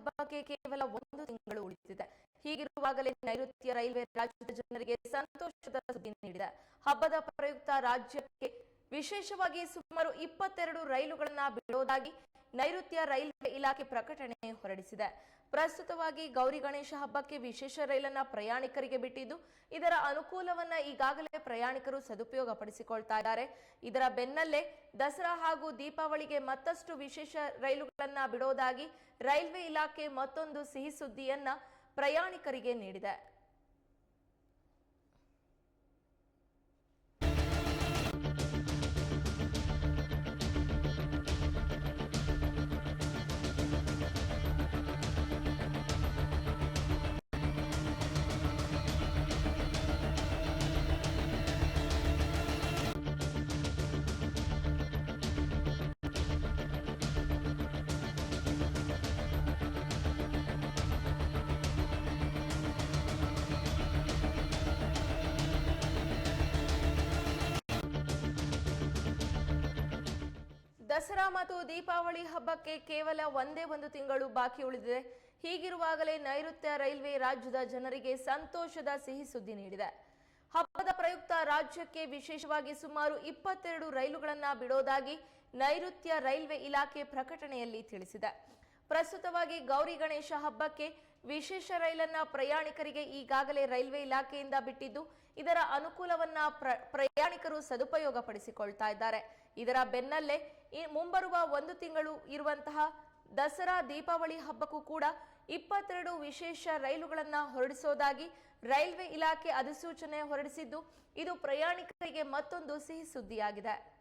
ಹಬ್ಬಕ್ಕೆ ಕೇವಲ ಒಂದು ತಿಂಗಳು ಉಳಿದಿದೆ. ಹೀಗಿರುವಾಗಲೇ ನೈಋತ್ಯ ರೈಲ್ವೆ ರಾಜ್ಯದ ಜನರಿಗೆ ಸಂತೋಷದ ಸುದ್ದಿ ನೀಡಿದೆ. ಹಬ್ಬದ ಪ್ರಯುಕ್ತ ರಾಜ್ಯಕ್ಕೆ ವಿಶೇಷವಾಗಿ ಸುಮಾರು ಇಪ್ಪತ್ತೆರಡು ರೈಲುಗಳನ್ನ ಬಿಡೋದಾಗಿ ನೈಋತ್ಯ ರೈಲ್ವೆ ಇಲಾಖೆ ಪ್ರಕಟಣೆ ಹೊರಡಿಸಿದೆ. ಪ್ರಸ್ತುತವಾಗಿ ಗೌರಿ ಗಣೇಶ ಹಬ್ಬಕ್ಕೆ ವಿಶೇಷ ರೈಲನ್ನ ಪ್ರಯಾಣಿಕರಿಗೆ ಬಿಟ್ಟಿದ್ದು, ಇದರ ಅನುಕೂಲವನ್ನ ಈಗಾಗಲೇ ಪ್ರಯಾಣಿಕರು ಸದುಪಯೋಗ ಇದ್ದಾರೆ. ಇದರ ಬೆನ್ನಲ್ಲೇ ದಸರಾ ಹಾಗೂ ದೀಪಾವಳಿಗೆ ಮತ್ತಷ್ಟು ವಿಶೇಷ ರೈಲುಗಳನ್ನ ಬಿಡೋದಾಗಿ ರೈಲ್ವೆ ಇಲಾಖೆ ಮತ್ತೊಂದು ಸಿಹಿ ಸುದ್ದಿಯನ್ನ ಪ್ರಯಾಣಿಕರಿಗೆ ನೀಡಿದೆ. ದಸರಾ ಮತ್ತು ದೀಪಾವಳಿ ಹಬ್ಬಕ್ಕೆ ಕೇವಲ ಒಂದೇ ಒಂದು ತಿಂಗಳು ಬಾಕಿ ಉಳಿದಿದೆ. ಹೀಗಿರುವಾಗಲೇ ನೈಋತ್ಯ ರೈಲ್ವೆ ರಾಜ್ಯದ ಜನರಿಗೆ ಸಂತೋಷದ ಸಿಹಿ ಸುದ್ದಿ ನೀಡಿದೆ. ಹಬ್ಬದ ಪ್ರಯುಕ್ತ ರಾಜ್ಯಕ್ಕೆ ವಿಶೇಷವಾಗಿ ಸುಮಾರು ಇಪ್ಪತ್ತೆರಡು ರೈಲುಗಳನ್ನು ಬಿಡೋದಾಗಿ ನೈಋತ್ಯ ರೈಲ್ವೆ ಇಲಾಖೆ ಪ್ರಕಟಣೆಯಲ್ಲಿ ತಿಳಿಸಿದೆ. ಪ್ರಸ್ತುತವಾಗಿ ಗೌರಿ ಗಣೇಶ ಹಬ್ಬಕ್ಕೆ ವಿಶೇಷ ರೈಲನ್ನ ಪ್ರಯಾಣಿಕರಿಗೆ ಈಗಾಗಲೇ ರೈಲ್ವೆ ಇಲಾಖೆಯಿಂದ ಬಿಟ್ಟಿದ್ದು, ಇದರ ಅನುಕೂಲವನ್ನ ಪ್ರ- ಪ್ರಯಾಣಿಕರು ಸದುಪಯೋಗ ಪಡಿಸಿಕೊಳ್ತಾ ಇದ್ದಾರೆ. ಇದರ ಬೆನ್ನಲ್ಲೇ ಮುಂಬರುವ ಒಂದು ತಿಂಗಳು ಇರುವಂತಹ ದಸರಾ ದೀಪಾವಳಿ ಹಬ್ಬಕ್ಕೂ ಕೂಡ ಇಪ್ಪತ್ತೆರಡು ವಿಶೇಷ ರೈಲುಗಳನ್ನ ಹೊರಡಿಸೋದಾಗಿ ರೈಲ್ವೆ ಇಲಾಖೆ ಅಧಿಸೂಚನೆ ಹೊರಡಿಸಿದ್ದು, ಇದು ಪ್ರಯಾಣಿಕರಿಗೆ ಮತ್ತೊಂದು ಸಿಹಿ ಸುದ್ದಿಯಾಗಿದೆ.